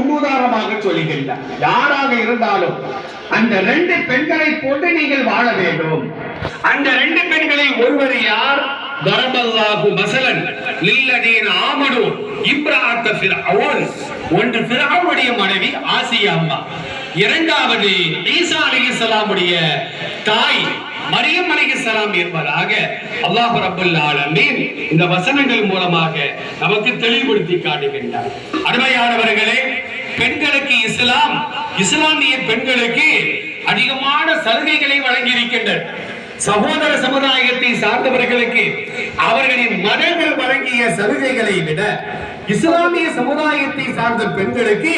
முன்னுதாரணமாக சொல்லுகின்றார் யாராக இருந்தாலும் அந்த ரெண்டு பெண்களை போட்டு நீங்கள் வாழ வேண்டும். அந்த ரெண்டு பெண்களை ஒருவர் யார்? தரபல்லாஹு மசலன் லில்லதீன் ஆமனு இப்ராத்த ஃபிரவுன் ஒன்று ஃபிரவுனுடைய மனைவி ஆசியா அம்மா. இரண்டாவது ஈசா அலைஹிஸ்ஸலாமுடைய தாய் மரியம் அலைஹிஸ்ஸலாம் என்பதாக அல்லாஹ் ரப்பல் ஆலமீன் இந்த வசனங்கள் மூலமாக நமக்கு தெளிவுபடுத்தி காட்டுகின்றார். அருமையானவர்களே பெண்களுக்கு இஸ்லாம் இஸ்லாமிய பெண்களுக்கு அதிகமான சலுகைகளை வழங்கி இருக்கின்றனர் சகோதர சமுதாயத்தை சார்ந்தவர்களுக்கு அவர்களின் மதங்கள் வழங்கிய சலுகைகளை விட இஸ்லாமிய சமுதாயத்தை சார்ந்த பெண்களுக்கு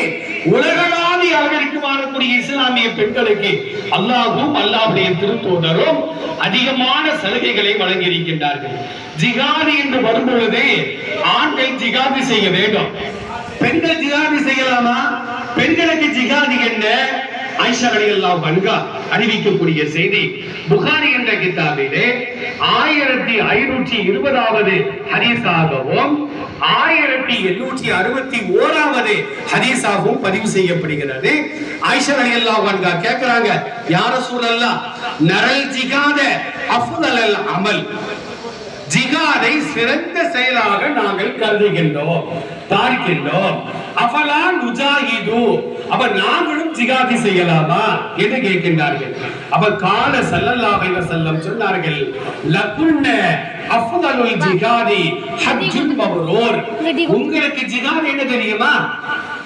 உலகளாவிய அளவிற்கு வாழக்கூடிய இஸ்லாமிய பெண்களுக்கு அல்லாஹும் அல்லாஹுடைய திருத்தூதரும் அதிகமான சலுகைகளை வழங்கி இருக்கின்றார்கள் ஜிகாதி என்று வரும்பொழுது ஆண்கள் ஜிகாதி செய்ய வேண்டும். பெண்கள் ஜிகாதி செய்யலாமா? பெண்களுக்கு ஜிகாதி என்ன ஆயிஷா ரலியல்லாஹு வன்கா அறிவிக்கக்கூடிய செய்தி புகாரி என்ற கிதாபிலே ஆயிரத்தி ஐநூற்றி இருபதாவது ஹதீஸாகவும் ஆயிரத்தி எண்ணூற்றி அறுபத்தி ஓராவது ஹதீஸாகவும் பதிவு செய்யப்படுகிறது. ஆயிஷா ரலியல்லாஹு வன்கா கேக்குறாங்க யார சூழல்லாம் நரல் ஜிகாத அஃதலல் அமல். ஜிகாதை சிறந்த செயலாக நாங்கள் கருதுகின்றோம் பார்க்கின்றோம். அஃபலா நுஜாஹிது. அப்ப நாங்களும் ஜிகாதி செய்யலாமா? என்று கேட்கின்றார்கள். அப்ப கால ஸல்லல்லாஹு அலைஹி வஸல்லம் சொன்னார்கள் லகுன்ன அஃதலுல் ஜிகாதி ஹஜ்ஜுன் மப்ரூர். உங்களுக்கு ஜிகாத் என்ன தெரியுமா?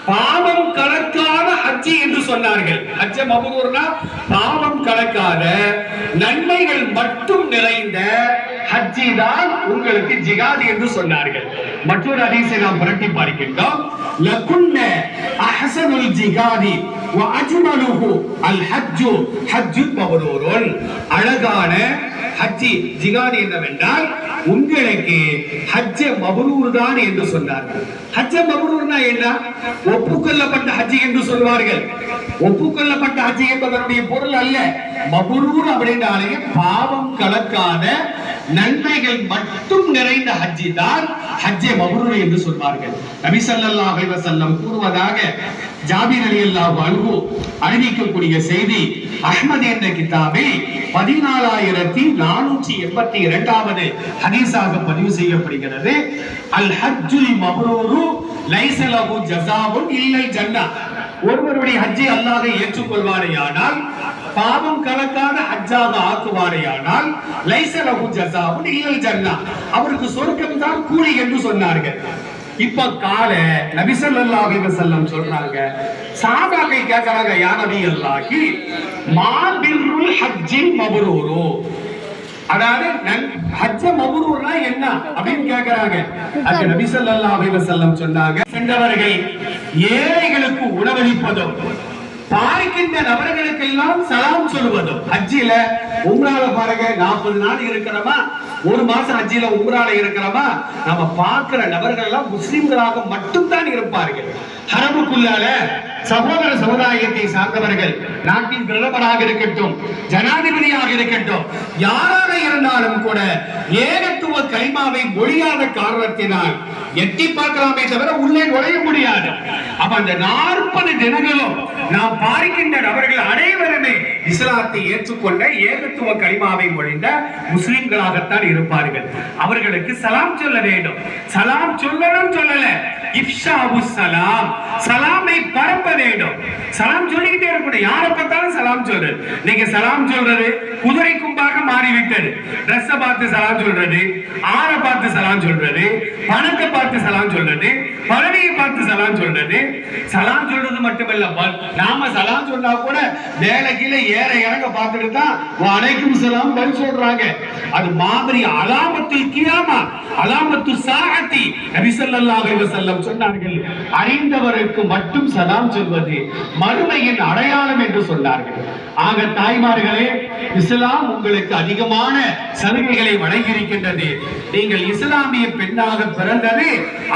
பாவம் கணக்கான ஹஜ்ஜி என்று சொன்னார்கள். ஹஜ்ஜ மபரூர்னா பாவம் கலக்காத நன்மைகள் மட்டும் நிறைந்த ஹஜ்ஜி தான் உங்களுக்கு ஜிகாதி என்று சொன்னார்கள். மற்றொரு ஹதீஸை நாம் புரட்டி பார்க்கின்றோம். லகுன்ன அஹசனுல் ஜிகாதி வ அஜ்மலுஹு அல் ஹஜ்ஜு. ஹஜ்ஜு மபரூருன் அழகான ஹஜ்ஜி ஜிகாதி என்னவென்றால் உங்களுக்கு ஹஜ்ஜ மபரூர் தான் என்று சொன்னார்கள். ஹஜ்ஜ மபரூர்னா என்ன? ஒப்புக்கொள்ளப்பட்ட ஹஜ்ஜி என்று சொல்வார்கள். ஒப்புக்கொள்ளப்பட்ட ஹஜ்ஜி என்பதனுடைய பொருள் அல்ல. மபரூர் அப்படின்றாலே பாவம் கலக்காத நன்மைகள் மட்டும் நிறைந்த ஹஜ்ஜி தான் ஹஜ்ஜே மபரூர் என்று சொல்வார்கள். நபி ஸல்லல்லாஹு அலைஹி வஸல்லம் கூறுவதாக ஜாபீர் ரலியல்லாஹு அன்ஹு அறிவிக்கக்கூடிய செய்தி அஹ்மத் என்ற கிதாபில் பதினாலாயிரத்தி நானூற்றி எண்பத்தி இரண்டாவது ஹதீஸாக பதிவு செய்யப்படுகிறது. அல் ஹஜ்ஜுல் மப்ரூரு லைசலகு லஹு ஜஸாவுன் இல்லை ஜன்னா. ஒருவருடைய ஹஜ்ஜை ஏற்றுக்கொள்வாரே ஆனால் பாவம் கலக்காத ஹஜ்ஜாக ஆக்குவாரேயானால் ஆனால் லஹு ஜஸாவுன் இல்லை ஜன்னா. அவருக்கு சொர்க்கம் தான் கூலி என்று சொன்னார்கள். இப்ப கால நபி ஸல்லல்லாஹு சொல்றாங்க சாபாக்கள் கேக்குறாங்க யா நபி அல்லாஹி மா ஹஜ்ஜின் மப்ரூரு. அதாவது நன்- ஹஜ்ஜ மப்ரூர்னா என்ன அப்படின்னு கேக்குறாங்க. அது நபி ஸல்லல்லாஹு அலைஹி வஸல்லம் சொன்னாங்க சென்றவர்கள் ஏழைகளுக்கு உணவளிப்பதும் பார்க்கின்ற நபர்களுக்கெல்லாம் சலாம் சொல்வதும் ஹஜ்ஜில உம்ரால பாருங்க நாற்பது நாள் இருக்கிறோமா ஒரு மாசம் ஹஜ்ஜில உம்ரால இருக்கிறோமா நம்ம பார்க்கிற நபர்கள் எல்லாம் முஸ்லிம்களாக மட்டும்தான் இருப்பார்கள். ஹரமுக்குள்ளால சகோதர சமுதாயத்தை சார்ந்தவர்கள் நாட்டின் பிரதமராக இருக்கட்டும் ஜனாதிபதியாக இருக்கட்டும் யாராக இருந்தாலும் கூட ஏக கைமாவை மொழியாத காரணத்தினால் எட்டி பார்க்கலாமே தவிர உள்ளே நுழைய முடியாது. அப்ப அந்த நாற்பது தினங்களும் நாம் பார்க்கின்ற நபர்கள் அனைவருமே இஸ்லாத்தை ஏற்றுக்கொண்ட ஏகத்துவ களிமாவை மொழிந்த முஸ்லிம்களாகத்தான் இருப்பார்கள். அவர்களுக்கு சலாம் சொல்ல வேண்டும். சலாம் சொல்லணும் சொல்லல. இஃப்ஷாவு சலாம். சலாமை பரப்ப வேண்டும். சலாம் சொல்லிக்கிட்டே இருக்கணும். யாரை பார்த்தாலும் சலாம் சொல்றது. நீங்க சலாம் சொல்றது குதிரை கும்பாக மாறிவிட்டது. ட்ரெஸ் பார்த்து சலாம் சொல்றது ஆளை பார்த்து சலாம் சொல்றது பணத்தை பார்த்து சலாம் சொல்றது பறவையை பார்த்து சலாம் சொல்றது. சலாம் சொல்றது மட்டுமல்ல நாம சலாம் சொன்னா கூட மேல கீழே ஏற இறங்க பார்த்துட்டு தான் அனைக்கும் சலாம் பதில் சொல்றாங்க. அது மாதிரி அலாமத்தில் கீழே அலாமத்து சாகத்தி நபி ஸல்லல்லாஹு சொன்னார்கள் அறிந்தவருக்கு மட்டும் சலாம் சொல்வது மறுமையின் அடையாளம் என்று சொன்னார்கள். ஆக தாய்மார்களே இஸ்லாம் உங்களுக்கு அதிகமான சலுகைகளை வழங்கியிருக்கின்றது. நீங்கள் இஸ்லாமிய பெண்ணாக பிறந்தது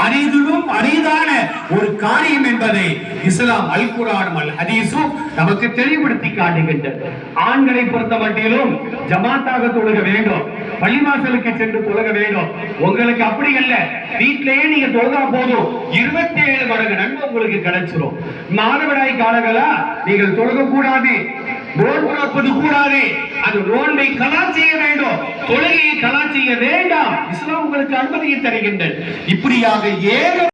அரிதிலும் அரிதான ஒரு காரியம் என்பதை இஸ்லாம் அல் குரானும் அல் ஹதீஸும் நமக்கு தெளிவுபடுத்தி காட்டுகின்றது. ஆண்களை பொறுத்த மட்டிலும் ஜமாத்தாக தொழுக வேண்டும் பள்ளிவாசலுக்கு சென்று தொழுக வேண்டும் உங்களுக்கு அப்படி இல்ல. வீட்டிலேயே நீங்க தொழுதா போதும். இருபத்தி ஏழு மடங்கு நன்மை உங்களுக்கு கிடைச்சிரும். மாணவராய் காலங்களா நீங்கள் தொழுக கூடாது நோன்பு பிறப்பது கூடாது அது நோன்பை கலா செய்ய வேண்டும். தொழுகையை கலா செய்ய வேண்டாம். இஸ்லாம் உங்களுக்கு அனுமதியை தருகின்றன இப்படியாக ஏக